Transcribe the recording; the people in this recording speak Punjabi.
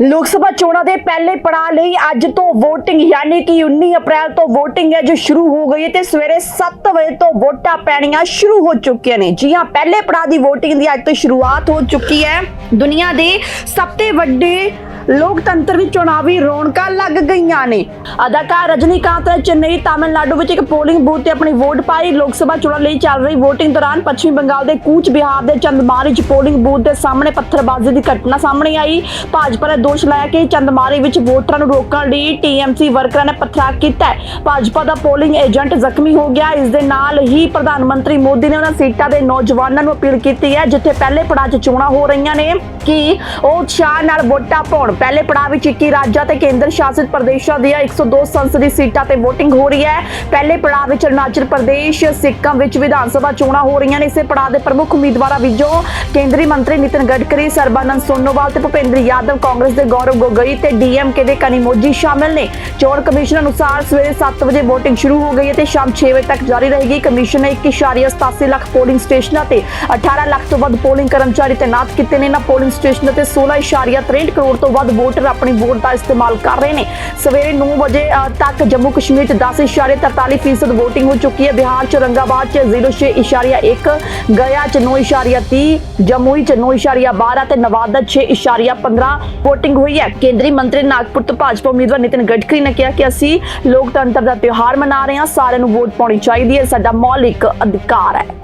ਲੋਕ ਸਭਾ ਚੋਣਾਂ ਦੇ ਪਹਿਲੇ ਪੜਾਅ ਲਈ ਅੱਜ ਤੋਂ VOTING, ਯਾਨੀ ਕਿ 19 ਅਪ੍ਰੈਲ ਤੋਂ VOTING ਹੈ ਜੋ ਸ਼ੁਰੂ ਹੋ ਗਈ ਹੈ ਤੇ ਸਵੇਰੇ 7 ਵਜੇ ਤੋਂ ਵੋਟਾਂ ਪੈਣੀਆਂ ਸ਼ੁਰੂ ਹੋ ਚੁੱਕੀਆਂ ਨੇ। ਜੀ ਹਾਂ, ਪਹਿਲੇ ਪੜਾਅ ਦੀ VOTING ਦੀ ਅੱਜ ਤੋਂ ਸ਼ੁਰੂਆਤ ਹੋ ਚੁੱਕੀ ਹੈ। ਦੁਨੀਆ ਦੇ ਸਭ ਤੋਂ ਵੱਡੇ ਲੋਕਤੰਤਰ ਵਿੱਚ ਚੁਣਾਵੀ ਰੌਣਕਾਂ ਲੱਗ ਗਈਆਂ ਨੇ। ਅਦਾਕਾਰ ਰਜਨੀਕਾਂਤ ਨੇ ਚੇਨਈ ਤਾਮਿਲਨਾਡੂ ਵਿੱਚ ਇੱਕ ਪੋਲਿੰਗ ਬੂਥ ਤੇ ਆਪਣੀ ਵੋਟ ਪਾਈ। ਲੋਕ ਸਭਾ ਚੋਣਾਂ ਲਈ ਚੱਲ ਰਹੀ VOTING ਦੌਰਾਨ ਪੱਛਮੀ ਬੰਗਾਲ ਦੇ ਕੂਚ ਬਿਹਾਰ ਦੇ ਚੰਦਮਾਰੀ 'ਚ ਪੋਲਿੰਗ ਬੂਥ ਦੇ ਸਾਹਮਣੇ ਪੱਥਰਬਾਜ਼ੀ ਦੀ ਘਟਨਾ ਸਾਹਮਣੇ ਆਈ। ਭਾਜਪਾ ਨੇ ਦੋਸ਼ ਲਾਇਆ ਕਿ ਚੰਦਮਾਰੀ ਵਿੱਚ ਵੋਟਰਾਂ ਨੂੰ ਰੋਕਣ ਲਈ ਟੀਐਮਸੀ ਵਰਕਰਾਂ ਨੇ ਪੱਥਰਾ ਕੀਤਾ ਭਾਜਪਾ ਦਾ ਪੋਲਿੰਗ ਏਜੰਟ ਜ਼ਖਮੀ ਹੋ ਗਿਆ। ਇਸ ਦੇ ਨਾਲ ਹੀ ਪ੍ਰਧਾਨ ਮੰਤਰੀ ਮੋਦੀ ਨੇ ਉਹਨਾਂ ਸੀਟਾਂ ਦੇ ਨੌਜਵਾਨਾਂ ਨੂੰ ਅਪੀਲ ਕੀਤੀ ਹੈ, ਜਿੱਥੇ ਪਹਿਲੇ ਪੜਾਅ 'ਚ ਚੋਣਾਂ ਹੋ ਰਹੀਆਂ ਨੇ ਕਿ ਉਹ ਉਤਸ਼ਾਹ ਨਾਲ ਵੋਟਾਂ ਪਾਉਣ। ਪਹਿਲੇ ਪੜਾਅ ਵਿੱਚ 21 ਰਾਜਾਂ ਤੇ ਕੇਂਦਰ ਸ਼ਾਸਿਤ ਪ੍ਰਦੇਸ਼ਾਂ ਦੀਆਂ 102 ਸੰਸਦੀ ਸੀਟਾਂ ਤੇ VOTING ਹੋ ਰਹੀ ਹੈ। ਪਹਿਲੇ ਪੜਾਅ ਵਿੱਚ ਅਰੁਣਾਚਲ ਪ੍ਰਦੇਸ਼, ਸਿੱਕਮ ਵਿੱਚ ਵਿਧਾਨ ਸਭਾ ਚੋਣਾਂ ਹੋ ਰਹੀਆਂ ਨੇ। ਇਸੇ ਪੜਾਅ ਦੇ ਪ੍ਰਮੁੱਖ ਉਮੀਦਵਾਰਾਂ ਵਿੱਚੋਂ ਕੇਂਦਰੀ ਮੰਤਰੀ ਨਿਤਿਨ ਗਡਕਰੀ, ਸਰਬਾਨੰਦ ਸੋਨੋਵਾਲ ਤੇ ਭੁਪੇਂਦਰ ਯਾਦਵ, ਕਾਂਗਰਸ ਦੇ ਗੌਰਵ ਗੋਗਈ ਤੇ ਡੀਐਮਕੇ ਦੇ ਕਨੀਮੋਜੀ ਸ਼ਾਮਿਲ ਨੇ। ਚੋਣ ਕਮਿਸ਼ਨ ਅਨੁਸਾਰ ਸਵੇਰੇ 7 ਵਜੇ VOTING ਸ਼ੁਰੂ ਹੋ ਗਈ ਹੈ ਤੇ ਸ਼ਾਮ 6 ਵਜੇ ਤੱਕ ਜਾਰੀ ਰਹੇਗੀ। ਕਮਿਸ਼ਨ ਨੇ 1.87 ਲੱਖ ਪੋਲਿੰਗ ਸਟੇਸ਼ਨਾਂ ਤੇ 18 ਲੱਖ ਤੋਂ ਵੱਧ ਪੋਲਿੰਗ ਕਰਮਚਾਰੀ ਤੈਨਾਤ ਕੀਤੇ ਨੇ। ਇਹਨਾਂ ਪੋਲਿੰਗ ਸਟੇਸ਼ਨਾਂ ਤੇ 16.63 ਕਰੋੜ ਤੋਂ ਵੱਧ ਵੋਟਰ ਆਪਣੀ ਵੋਟ ਦਾ ਇਸਤੇਮਾਲ ਕਰ ਰਹੇ ਨੇ। ਸਵੇਰੇ 9 ਵਜੇ ਤੱਕ ਜੰਮੂ ਕਸ਼ਮੀਰ 'ਚ 10.43% VOTING ਹੋ ਚੁੱਕੀ ਹੈ। ਬਿਹਾਰ 'ਚ ਔਰੰਗਾਬਾਦ 'ਚ 0.1 ਗਇਆ 'ਚ 9.30 ਜਮੂਈ 'ਚ 9.12 ਤੇ ਨਵਾਦਾ 6.15 VOTING ਹੋਈ ਹੈ। ਕੇਂਦਰੀ ਮੰਤਰੀ ਨਾਗਪੁਰ ਤੋਂ ਭਾਜਪਾ ਉਮੀਦਵਾਰ ਨਿਤਿਨ ਗਡਕਰੀ ਨੇ ਕਿਹਾ ਕਿ ਅਸੀਂ ਲੋਕਤੰਤਰ ਦਾ ਤਿਉਹਾਰ ਮਨਾ ਰਹੇ ਹਾਂ। ਸਾਰਿਆਂ ਨੂੰ ਵੋਟ ਪਾਉਣੀ ਚਾਹੀਦੀ ਹੈ। ਸਾਡਾ ਮੌਲਿਕ ਅਧਿਕਾਰ ਹੈ।